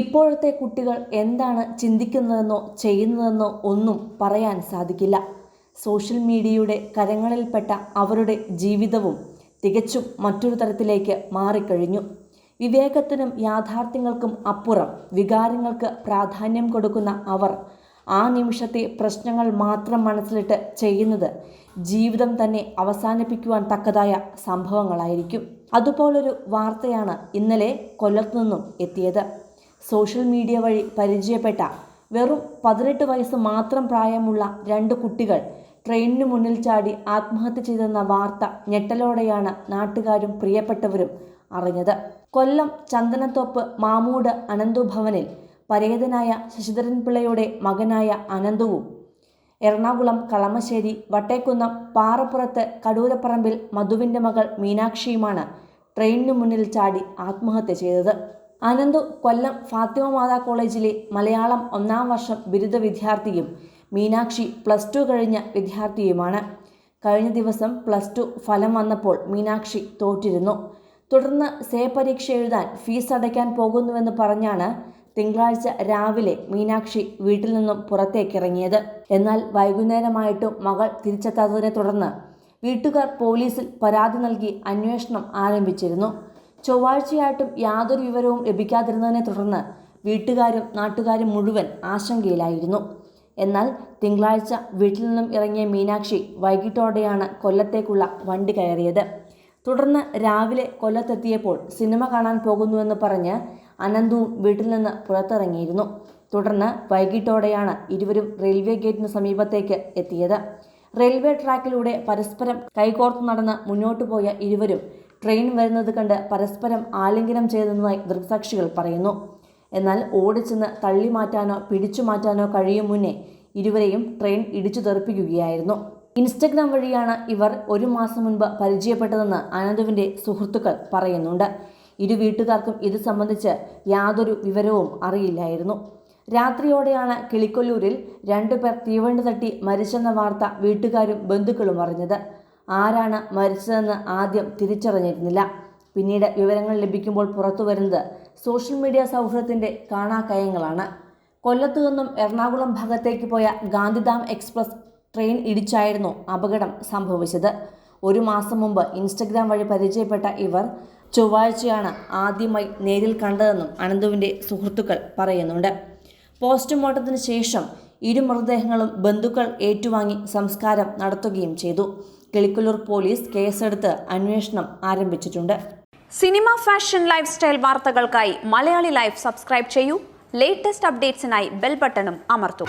ഇപ്പോഴത്തെ കുട്ടികൾ എന്താണ് ചിന്തിക്കുന്നതെന്നോ ചെയ്യുന്നതെന്നോ ഒന്നും പറയാൻ സാധിക്കില്ല. സോഷ്യൽ മീഡിയയുടെ കരങ്ങളിൽപ്പെട്ട അവരുടെ ജീവിതവും തികച്ചും മറ്റൊരു തരത്തിലേക്ക് മാറിക്കഴിഞ്ഞു. വിവേകത്തിനും യാഥാർത്ഥ്യങ്ങൾക്കും അപ്പുറം വികാരങ്ങൾക്ക് പ്രാധാന്യം കൊടുക്കുന്ന അവർ ആ നിമിഷത്തെ പ്രശ്നങ്ങൾ മാത്രം മനസ്സിലിട്ട് ചെയ്യുന്നത് ജീവിതം തന്നെ അവസാനിപ്പിക്കുവാൻ തക്കതായ സംഭവങ്ങളായിരിക്കും. അതുപോലൊരു വാർത്തയാണ് ഇന്നലെ കൊല്ലത്തു നിന്നും എത്തിയത്. സോഷ്യൽ മീഡിയ വഴി പരിചയപ്പെട്ട വെറും പതിനെട്ട് വയസ്സ് മാത്രം പ്രായമുള്ള രണ്ട് കുട്ടികൾ ട്രെയിനിന് മുന്നിൽ ചാടി ആത്മഹത്യ ചെയ്തെന്ന വാർത്ത ഞെട്ടലോടെയാണ് നാട്ടുകാരും പ്രിയപ്പെട്ടവരും അറിഞ്ഞത്. കൊല്ലം ചന്ദനത്തോപ്പ് മാമൂട് അനന്തു ഭവനിൽ പരേതനായ ശശിധരൻ പിള്ളയുടെ മകനായ അനന്തുവും എറണാകുളം കളമശ്ശേരി വട്ടേക്കുന്നം പാറപ്പുറത്ത് കടൂരപ്പറമ്പിൽ മധുവിന്റെ മകൾ മീനാക്ഷിയുമാണ് ട്രെയിനിന് മുന്നിൽ ചാടി ആത്മഹത്യ ചെയ്തത്. അനന്തു കൊല്ലം ഫാത്തിമ മാതാ കോളേജിലെ മലയാളം ഒന്നാം വർഷം ബിരുദ വിദ്യാർത്ഥിയും മീനാക്ഷി പ്ലസ് ടു കഴിഞ്ഞ വിദ്യാർത്ഥിയുമാണ്. കഴിഞ്ഞ ദിവസം പ്ലസ് ടു ഫലം വന്നപ്പോൾ മീനാക്ഷി തോറ്റിരുന്നു. തുടർന്ന് സേ പരീക്ഷ എഴുതാൻ ഫീസ് അടയ്ക്കാൻ പോകുന്നുവെന്ന് പറഞ്ഞാണ് തിങ്കളാഴ്ച രാവിലെ മീനാക്ഷി വീട്ടിൽ നിന്നും പുറത്തേക്കിറങ്ങിയത്. എന്നാൽ വൈകുന്നേരമായിട്ടും മകൾ തിരിച്ചെത്താത്തതിനെ തുടർന്ന് വീട്ടുകാർ പോലീസിൽ പരാതി നൽകി അന്വേഷണം ആരംഭിച്ചിരുന്നു. ചൊവ്വാഴ്ചയായിട്ടും യാതൊരു വിവരവും ലഭിക്കാതിരുന്നതിനെ തുടർന്ന് വീട്ടുകാരും നാട്ടുകാരും മുഴുവൻ ആശങ്കയിലായിരുന്നു. എന്നാൽ തിങ്കളാഴ്ച വീട്ടിൽ നിന്നും ഇറങ്ങിയ മീനാക്ഷി വൈകിട്ടോടെയാണ് കൊല്ലത്തേക്കുള്ള വണ്ടി കയറിയത്. തുടർന്ന് രാവിലെ കൊല്ലത്തെത്തിയപ്പോൾ സിനിമ കാണാൻ പോകുന്നുവെന്ന് പറഞ്ഞ് അനന്തുവും വീട്ടിൽ നിന്ന് പുറത്തിറങ്ങിയിരുന്നു. തുടർന്ന് വൈകിട്ടോടെയാണ് ഇരുവരും റെയിൽവേ ഗേറ്റിന് സമീപത്തേക്ക് എത്തിയത്. റെയിൽവേ ട്രാക്കിലൂടെ പരസ്പരം കൈകോർത്ത് നടന്ന് മുന്നോട്ടു പോയ ഇരുവരും ട്രെയിൻ വരുന്നത് കണ്ട് പരസ്പരം ആലിംഗനം ചെയ്തതായി ദൃക്സാക്ഷികൾ പറയുന്നു. എന്നാൽ ഓടിച്ചെന്ന് തള്ളി മാറ്റാനോ പിടിച്ചു മാറ്റാനോ കഴിയും മുന്നേ ഇരുവരെയും ട്രെയിൻ ഇടിച്ചു തെറിപ്പിക്കുകയായിരുന്നു. ഇൻസ്റ്റഗ്രാം വഴിയാണ് ഇവർ ഒരു മാസം മുൻപ് പരിചയപ്പെട്ടതെന്ന് അനന്തുവിന്റെ സുഹൃത്തുക്കൾ പറയുന്നുണ്ട്. ഇരു വീട്ടുകാർക്കും ഇത് സംബന്ധിച്ച് യാതൊരു വിവരവും അറിയില്ലായിരുന്നു. രാത്രിയോടെയാണ് കിളിക്കൊല്ലൂരിൽ രണ്ടുപേർ തീവണ്ടി തട്ടി മരിച്ചെന്ന വാർത്ത വീട്ടുകാരും ബന്ധുക്കളും അറിഞ്ഞത്. ആരാണ് മരിച്ചതെന്ന് ആദ്യം തിരിച്ചറിഞ്ഞിരുന്നില്ല. പിന്നീട് വിവരങ്ങൾ ലഭിക്കുമ്പോൾ പുറത്തു വരുന്നത് സോഷ്യൽ മീഡിയ സൗഹൃദത്തിന്റെ കാണാക്കയങ്ങളാണ്. കൊല്ലത്തു നിന്നും എറണാകുളം ഭാഗത്തേക്ക് പോയ ഗാന്ധിധാം എക്സ്പ്രസ് ട്രെയിൻ ഇടിച്ചായിരുന്നു അപകടം സംഭവിച്ചത്. ഒരു മാസം മുമ്പ് ഇൻസ്റ്റഗ്രാം വഴി പരിചയപ്പെട്ട ഇവർ ചൊവ്വാഴ്ചയാണ് ആദ്യമായി നേരിൽ കണ്ടതെന്നും അനന്തുവിന്റെ സുഹൃത്തുക്കൾ പറയുന്നുണ്ട്. പോസ്റ്റ്മോർട്ടത്തിന് ശേഷം ഇരു മൃതദേഹങ്ങളും ബന്ധുക്കൾ ഏറ്റുവാങ്ങി സംസ്കാരം നടത്തുകയും ചെയ്തു. കിളിക്കുല്ലൂർ പോലീസ് കേസെടുത്ത് അന്വേഷണം ആരംഭിച്ചിട്ടുണ്ട്. സിനിമ ഫാഷൻ ലൈഫ് സ്റ്റൈൽ വാർത്തകൾക്കായി മലയാളി ലൈഫ് സബ്സ്ക്രൈബ് ചെയ്യൂ. ലേറ്റസ്റ്റ് അപ്ഡേറ്റ്സിനായി ബെൽ ബട്ടണും അമർത്തൂ.